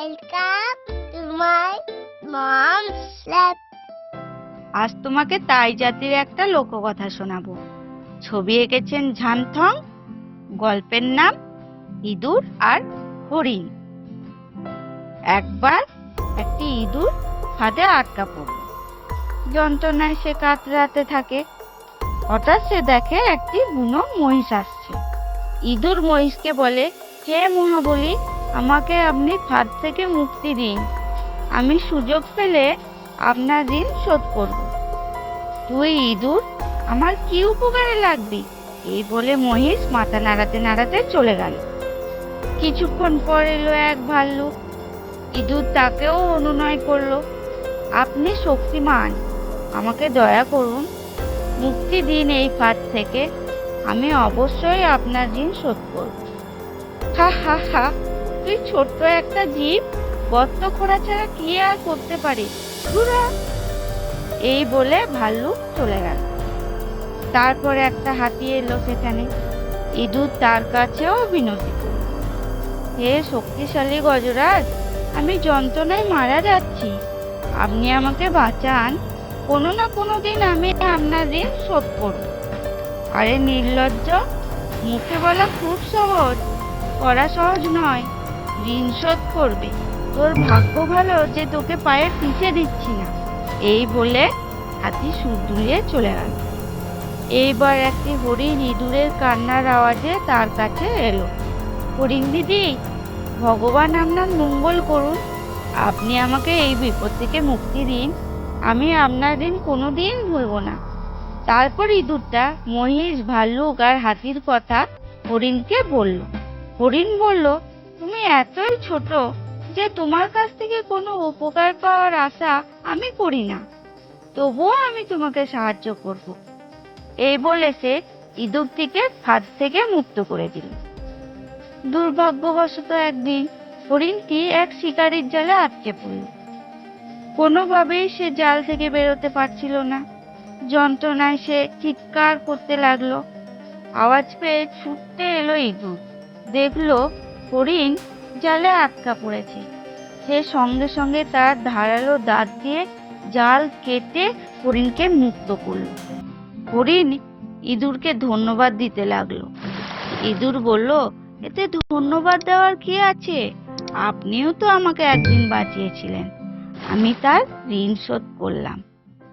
Welcome to my mom's lab. আজ তোমাকে তাই জাতির একটা লোককথা শোনাবো। ছবি এঁকেছেন ঝানথং, গল্পের নাম ইঁদুর আর হরিণ। একবার একটি ইঁদুর ফাঁদে আটকা পড়ল। যন্ত্রণায় সে কাতরাতে থাকে। হঠাৎ সে দেখে একটি বুনো মহিষ আসছে। ইঁদুর মহিষকে বলে, হে মহাবলী আমাকে আপনি ফাঁদ থেকে মুক্তি দিন। আমি সুযোগ পেলে আপনার ঋণ শোধ করব। তুই ইঁদুর, আমার কি উপকারে লাগবি? এই বলে মহিষ মাথা নাড়াতে নাড়াতে চলে গেল। কিছুক্ষণ পর এলো এক ভাল্লুক। ইঁদুর তাকেও অনুনয় করল। আপনি শক্তিমান, আমাকে দয়া করুন। মুক্তি দিন এই ফাঁদ থেকে। আমি অবশ্যই আপনার ঋণ শোধ করব। হা হা হা। তুই ছোট্ট একটা জীব গর্ত খোঁড়া ছাড়া কি আর করতে পারি? ঘুরা এই বলে ভাল্লুক চলে গেল। তারপরে একটা হাতি এলো সেখানে। ইঁদুর তার কাছেও বিনতি হে শক্তিশালী গজরাজ, আমি যন্ত্রণায় মারা যাচ্ছি। আপনি আমাকে বাঁচান। কোনো না কোনো দিন আমি আপনার ঋণ শোধ করব। আরে নির্লজ্জ, মুখে বলা খুব সহজ, করা সহজ নয়। ঋণ শোধ করবে। তোর ভাগ্য ভালো যে তোকে পায়ে পিছে দিচ্ছি না। এই বলে হাতি সুর দুলিয়ে চলে গেল। এইবার একটি হরিণ ইঁদুরের কান্নার আওয়াজে তার কাছে এলো। হরিণ দিদি, ভগবান আপনার মঙ্গল করুন। আপনি আমাকে এই বিপদ থেকে মুক্তি দিন। আমি আপনার ঋণ কোনোদিন ভুলব না। তারপর ইঁদুরটা মহিষ, ভাল্লুক আর হাতির কথা হরিণকে বলল। হরিণ বলল তুমি এতই ছোট যে তোমার কাছ থেকে কোনো উপকার পাওয়ার আশা আমি করি না। তবুও আমি তোমাকে সাহায্য করব। এই বলে সে ইঁদুরটিকে ফাঁদ থেকে মুক্ত করে দিল। দুর্ভাগ্যবশত একদিন হরিণটি এক শিকারীর জালে আটকে পড়ল। কোনোভাবেই সে জাল থেকে বেরোতে পারছিল না। যন্ত্রণায় সে চিৎকার করতে লাগল। আওয়াজ পেয়ে ছুটতে এলো ইঁদুর। দেখল হরিণ জালে আটকা পড়েছে। সে সঙ্গে সঙ্গে তার ধারালো দাঁত দিয়ে জাল কেটে হরিণকে মুক্ত করল। হরিণ ইঁদুরকে ধন্যবাদ দিতে লাগল। ইঁদুর বলল, এতে ধন্যবাদ দেওয়ার কি আছে? আপনিও তো আমাকে একদিন বাঁচিয়েছিলেন। আমি তার ঋণ শোধ করলাম।